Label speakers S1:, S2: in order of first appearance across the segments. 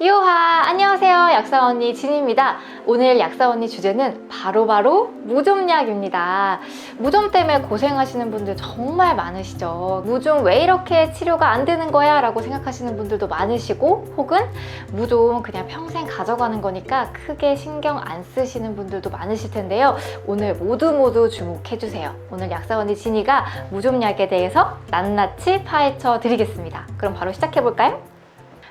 S1: 유하 안녕하세요. 약사 언니 진입니다. 오늘 약사 언니 주제는 바로바로 무좀약입니다. 무좀 때문에 고생하시는 분들 정말 많으시죠. 무좀 왜 이렇게 치료가 안 되는 거야? 라고 생각하시는 분들도 많으시고 혹은 무좀 그냥 평생 가져가는 거니까 크게 신경 안 쓰시는 분들도 많으실 텐데요. 오늘 모두 모두 주목해 주세요. 오늘 약사 언니 진이가 무좀약에 대해서 낱낱이 파헤쳐 드리겠습니다. 그럼 바로 시작해 볼까요?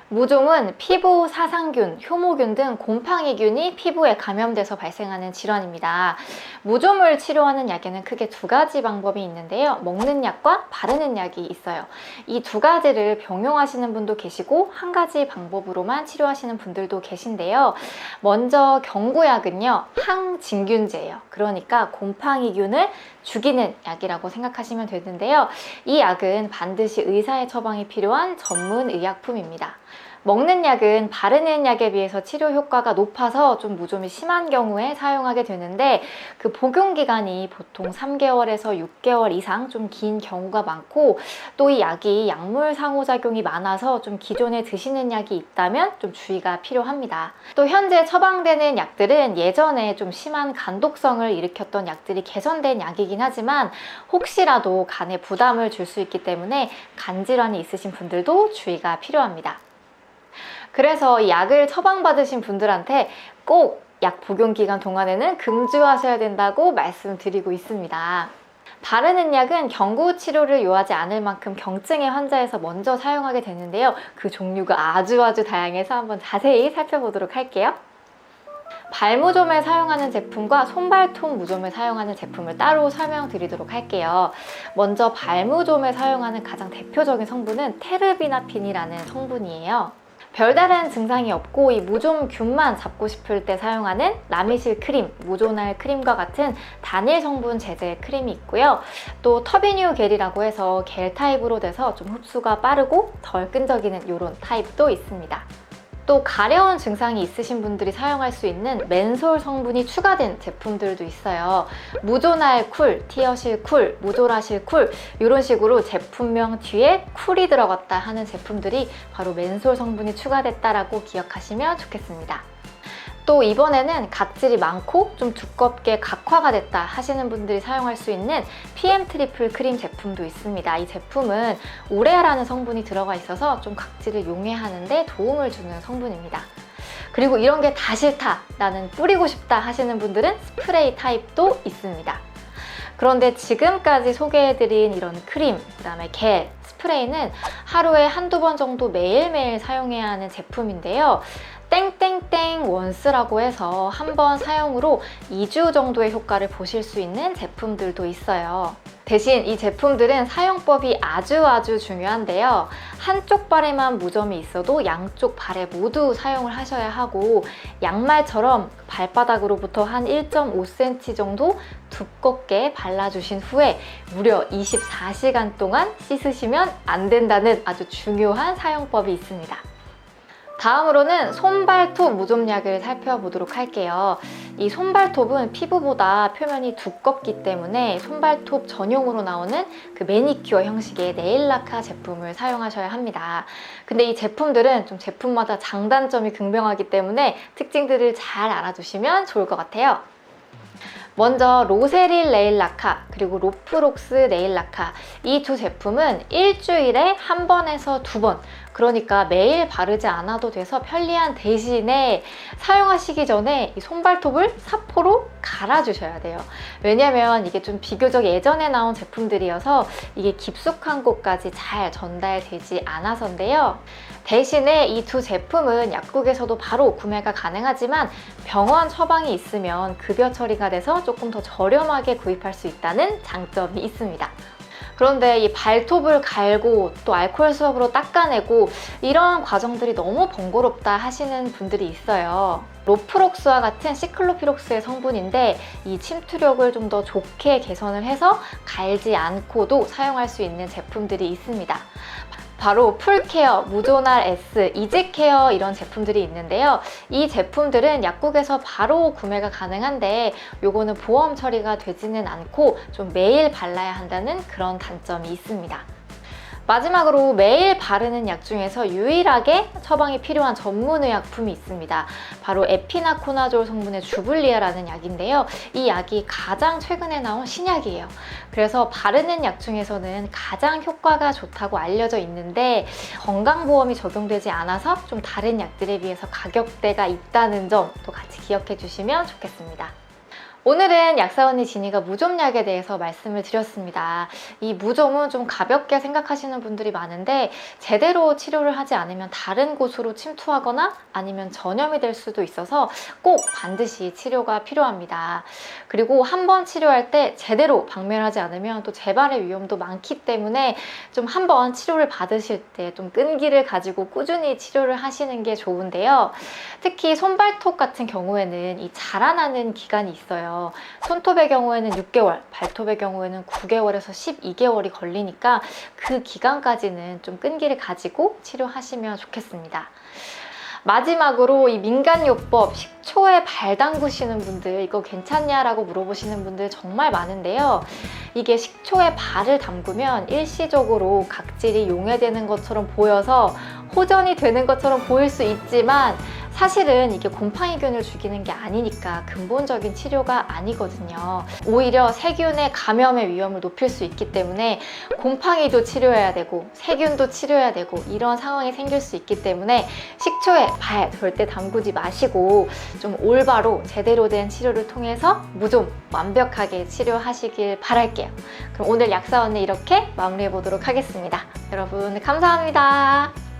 S1: 무종은 피부 사상균, 효모균 등 곰팡이균이 피부에 감염돼서 발생하는 질환입니다. 무좀을 치료하는 약에는 크게 두 가지 방법이 있는데요. 먹는 약과 바르는 약이 있어요. 이 두 가지를 병용하시는 분도 계시고 한 가지 방법으로만 치료하시는 분들도 계신데요. 먼저 경구약은요. 항진균제예요. 그러니까 곰팡이균을 죽이는 약이라고 생각하시면 되는데요. 이 약은 반드시 의사의 처방이 필요한 전문 의약품입니다. 먹는 약은 바르는 약에 비해서 치료 효과가 높아서 좀 무좀이 심한 경우에 사용하게 되는데 그 복용 기간이 보통 3개월에서 6개월 이상 좀 긴 경우가 많고 또 이 약이 약물 상호작용이 많아서 좀 기존에 드시는 약이 있다면 좀 주의가 필요합니다. 또 현재 처방되는 약들은 예전에 좀 심한 간독성을 일으켰던 약들이 개선된 약이긴 하지만 혹시라도 간에 부담을 줄 수 있기 때문에 간 질환이 있으신 분들도 주의가 필요합니다. 그래서 이 약을 처방받으신 분들한테 꼭 약 복용 기간 동안에는 금주하셔야 된다고 말씀드리고 있습니다. 바르는 약은 경구 치료를 요하지 않을 만큼 경증의 환자에서 먼저 사용하게 되는데요. 그 종류가 아주 아주 다양해서 한번 자세히 살펴보도록 할게요. 발무좀에 사용하는 제품과 손발톱 무좀에 사용하는 제품을 따로 설명드리도록 할게요. 먼저 발무좀에 사용하는 가장 대표적인 성분은 테르비나핀이라는 성분이에요. 별다른 증상이 없고 이 무좀균만 잡고 싶을 때 사용하는 라미실 크림, 무조날 크림과 같은 단일 성분 제제 크림이 있고요. 또 터비뉴 겔이라고 해서 겔 타입으로 돼서 좀 흡수가 빠르고 덜 끈적이는 이런 타입도 있습니다. 또 가려운 증상이 있으신 분들이 사용할 수 있는 맨솔 성분이 추가된 제품들도 있어요. 무조날 쿨, 티어실 쿨, 무조라실 쿨 이런 식으로 제품명 뒤에 쿨이 들어갔다 하는 제품들이 바로 맨솔 성분이 추가됐다라고 기억하시면 좋겠습니다. 또 이번에는 각질이 많고 좀 두껍게 각화가 됐다 하시는 분들이 사용할 수 있는 PM 트리플 크림 제품도 있습니다. 이 제품은 우레아라는 성분이 들어가 있어서 좀 각질을 용해하는 데 도움을 주는 성분입니다. 그리고 이런 게 다 싫다 나는 뿌리고 싶다 하시는 분들은 스프레이 타입도 있습니다. 그런데 지금까지 소개해드린 이런 크림, 그 다음에 겔, 스프레이는 하루에 한두 번 정도 매일매일 사용해야 하는 제품인데요. 땡땡땡 원스라고 해서 한 번 사용으로 2주 정도의 효과를 보실 수 있는 제품들도 있어요. 대신 이 제품들은 사용법이 아주 아주 중요한데요. 한쪽 발에만 무좀이 있어도 양쪽 발에 모두 사용을 하셔야 하고 양말처럼 발바닥으로부터 한 1.5cm 정도 두껍게 발라주신 후에 무려 24시간 동안 씻으시면 안 된다는 아주 중요한 사용법이 있습니다. 다음으로는 손발톱 무좀약을 살펴보도록 할게요. 이 손발톱은 피부보다 표면이 두껍기 때문에 손발톱 전용으로 나오는 그 매니큐어 형식의 네일라카 제품을 사용하셔야 합니다. 근데 이 제품들은 좀 제품마다 장단점이 극명하기 때문에 특징들을 잘 알아두시면 좋을 것 같아요. 먼저 로세릴 네일 라카 그리고 로프록스 네일 라카 이 두 제품은 일주일에 한 번에서 두 번 그러니까 매일 바르지 않아도 돼서 편리한 대신에 사용하시기 전에 이 손발톱을 사포로 갈아주셔야 돼요. 왜냐면 이게 좀 비교적 예전에 나온 제품들이어서 이게 깊숙한 곳까지 잘 전달되지 않아서인데요. 대신에 이 두 제품은 약국에서도 바로 구매가 가능하지만 병원 처방이 있으면 급여 처리가 돼서 조금 더 저렴하게 구입할 수 있다는 장점이 있습니다. 그런데 이 발톱을 갈고 또 알코올 수압으로 닦아내고 이런 과정들이 너무 번거롭다 하시는 분들이 있어요. 로프록스와 같은 시클로피록스의 성분인데 이 침투력을 좀 더 좋게 개선을 해서 갈지 않고도 사용할 수 있는 제품들이 있습니다. 바로 풀케어, 무조날 S, 이지케어 이런 제품들이 있는데요. 이 제품들은 약국에서 바로 구매가 가능한데 요거는 보험 처리가 되지는 않고 좀 매일 발라야 한다는 그런 단점이 있습니다. 마지막으로 매일 바르는 약 중에서 유일하게 처방이 필요한 전문 의약품이 있습니다. 바로 에피나코나졸 성분의 주블리아라는 약인데요. 이 약이 가장 최근에 나온 신약이에요. 그래서 바르는 약 중에서는 가장 효과가 좋다고 알려져 있는데 건강보험이 적용되지 않아서 좀 다른 약들에 비해서 가격대가 있다는 점도 같이 기억해 주시면 좋겠습니다. 오늘은 약사 언니 지니가 무좀약에 대해서 말씀을 드렸습니다. 이 무좀은 좀 가볍게 생각하시는 분들이 많은데 제대로 치료를 하지 않으면 다른 곳으로 침투하거나 아니면 전염이 될 수도 있어서 꼭 반드시 치료가 필요합니다. 그리고 한 번 치료할 때 제대로 박멸하지 않으면 또 재발의 위험도 많기 때문에 좀 한 번 치료를 받으실 때 좀 끈기를 가지고 꾸준히 치료를 하시는 게 좋은데요. 특히 손발톱 같은 경우에는 이 자라나는 기간이 있어요. 손톱의 경우에는 6개월, 발톱의 경우에는 9개월에서 12개월이 걸리니까 그 기간까지는 좀 끈기를 가지고 치료하시면 좋겠습니다. 마지막으로 이 민간요법 식초에 발 담그시는 분들 이거 괜찮냐라고 물어보시는 분들 정말 많은데요. 이게 식초에 발을 담그면 일시적으로 각질이 용해되는 것처럼 보여서 호전이 되는 것처럼 보일 수 있지만 사실은 이게 곰팡이균을 죽이는 게 아니니까 근본적인 치료가 아니거든요. 오히려 세균의 감염의 위험을 높일 수 있기 때문에 곰팡이도 치료해야 되고 세균도 치료해야 되고 이런 상황이 생길 수 있기 때문에 식초에 발 절대 담그지 마시고 좀 올바로 제대로 된 치료를 통해서 무좀 완벽하게 치료하시길 바랄게요. 그럼 오늘 약사 언니 이렇게 마무리해 보도록 하겠습니다. 여러분 감사합니다.